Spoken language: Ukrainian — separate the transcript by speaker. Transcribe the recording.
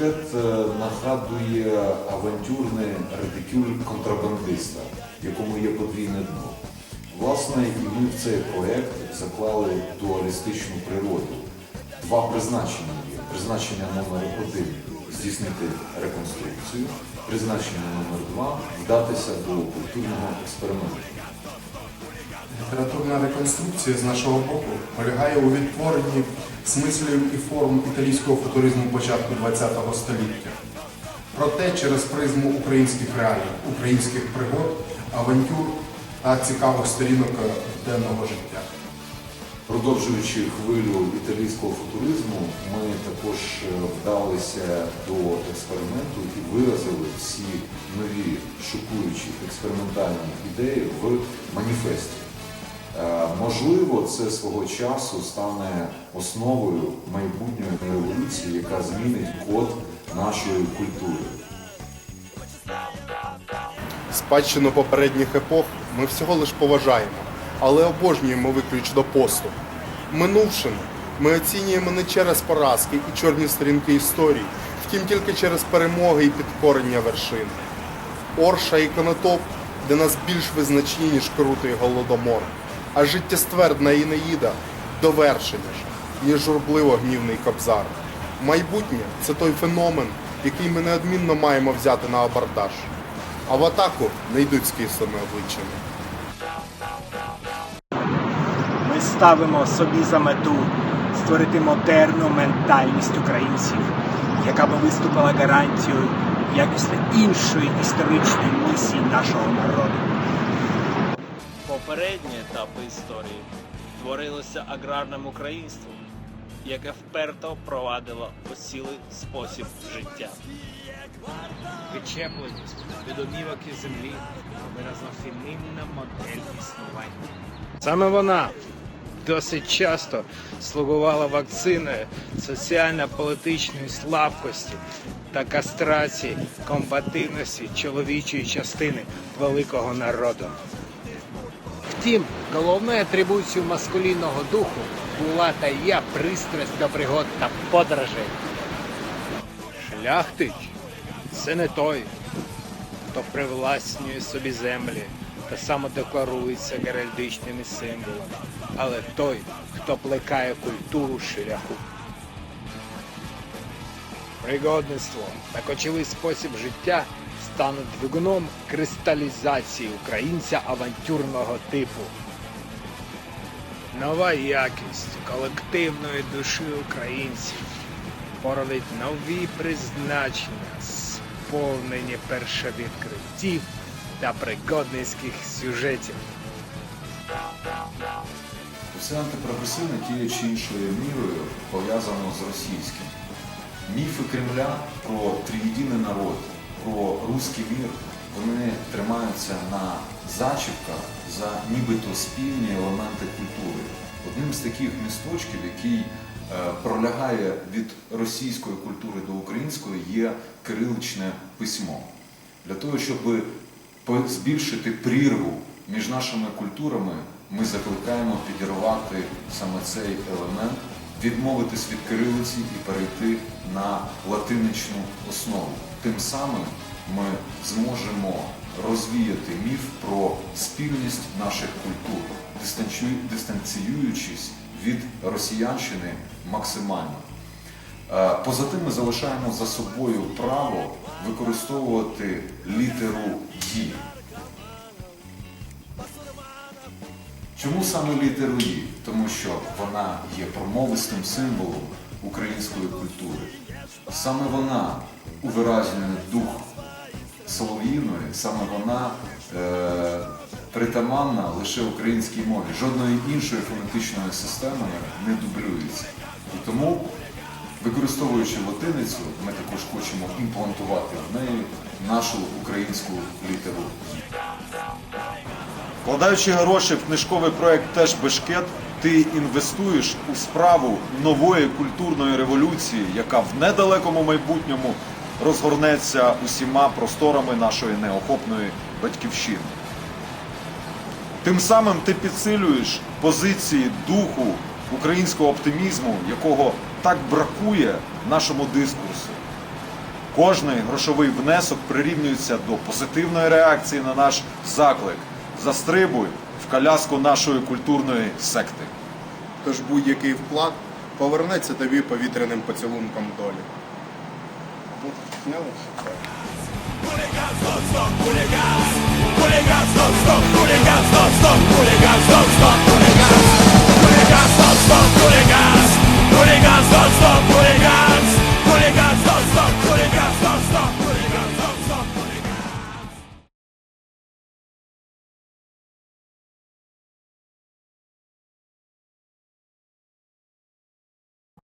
Speaker 1: теж е, нагадує авантюрний редикюль контрабандиста, якому є подвійне дно. Власне, і ми в цей проект заклали дуалістичну природу. Два призначення є. Призначення номер один здійснити реконструкцію, призначення номер два вдатися до культурного експерименту.
Speaker 2: Літературна реконструкція з нашого боку полягає у відтворенні смислів і форм італійського футуризму початку ХХ століття. Проте через призму українських реалій, українських пригод, авантюр та цікавих сторінок денного життя.
Speaker 1: Продовжуючи хвилю італійського футуризму, ми також е, вдалися до експерименту і виразили всі нові шокуючі експериментальні ідеї в маніфесті. Е, Можливо, це свого часу стане основою майбутньої революції, яка змінить код нашої культури.
Speaker 2: Спадщину попередніх епох ми всього лиш поважаємо, але обожнюємо виключно поступ. Минувшину ми оцінюємо не через поразки і чорні сторінки історії, втім тільки через перемоги і підкорення вершин. Орша і Конотоп для нас більш визначні, ніж крутий голодомор, а життєствердна Інеїда довершення ж, ніж журбливо гнівний кобзар. Майбутнє це той феномен, який ми неодмінно маємо взяти на абордаж. А в атаку не йдуть з кислими обличчями.
Speaker 3: Ми ставимо собі за мету створити модерну ментальність українців, яка би виступила гарантією якісно іншої історичної місії нашого народу.
Speaker 4: Попередні етапи історії творилося аграрним українством, яке вперто провадило осілий спосіб життя.
Speaker 5: Відчепленість від домівок і землі виразнохіднинна модель існування. Саме вона досить часто слугувала вакциною соціально-політичної слабкості та кастрації комбативності чоловічої частини великого народу. Втім, головною атрибуцією маскулінного духу була та є пристрасть до пригод та подорожей. Шляхтич це не той, хто привласнює собі землі та самодекларується геральдичними символами, але той, хто плекає культуру шляху. Пригодництво та кочовий спосіб життя стануть двигуном кристалізації українця авантюрного типу. Нова якість колективної душі українців породить нові призначення, сповнені першовідкриттів та пригодницьких сюжетів.
Speaker 1: Усе антипрогресивне тією чи іншою мірою пов'язано з російським. Міфи Кремля про триєдиний народ, про руський мір, вони тримаються на зачіпках за нібито спільні елементи культури. Одним з таких місточків, який е, пролягає від російської культури до української, є кириличне письмо. Для того, щоб збільшити прірву між нашими культурами, ми закликаємо підірвати саме цей елемент, відмовитись від кирилиці і перейти на латиничну основу. Тим самим ми зможемо розвіяти міф про спільність наших культур, дистанціюючись від росіянщини максимально. Е, Поза тим ми залишаємо за собою право використовувати літеру «Ї». Чому саме літеру «І»? Тому що вона є промовистим символом української культури. Саме вона увиразнює дух солов'їної, саме вона е, притаманна лише українській мові. Жодної іншої фонетичної системи не дублюється. І тому, використовуючи латиницю, ми також хочемо імплантувати в неї нашу українську літеру
Speaker 6: Вкладаючи гроші в книжковий проект Теж Бешкет, ти інвестуєш у справу нової культурної революції, яка в недалекому майбутньому розгорнеться усіма просторами нашої неохопної батьківщини. Тим самим ти підсилюєш позиції духу українського оптимізму, якого так бракує нашому дискурсу.
Speaker 1: Кожний грошовий внесок прирівнюється до позитивної реакції на наш заклик. Застрибуй в коляску нашої культурної секти.
Speaker 2: Тож будь-який вклад повернеться тобі повітряним поцілунком долі. No. Hooligans
Speaker 5: stop, hooligans. Hooligans stop, stop, hooligans stop, stop, hooligans stop.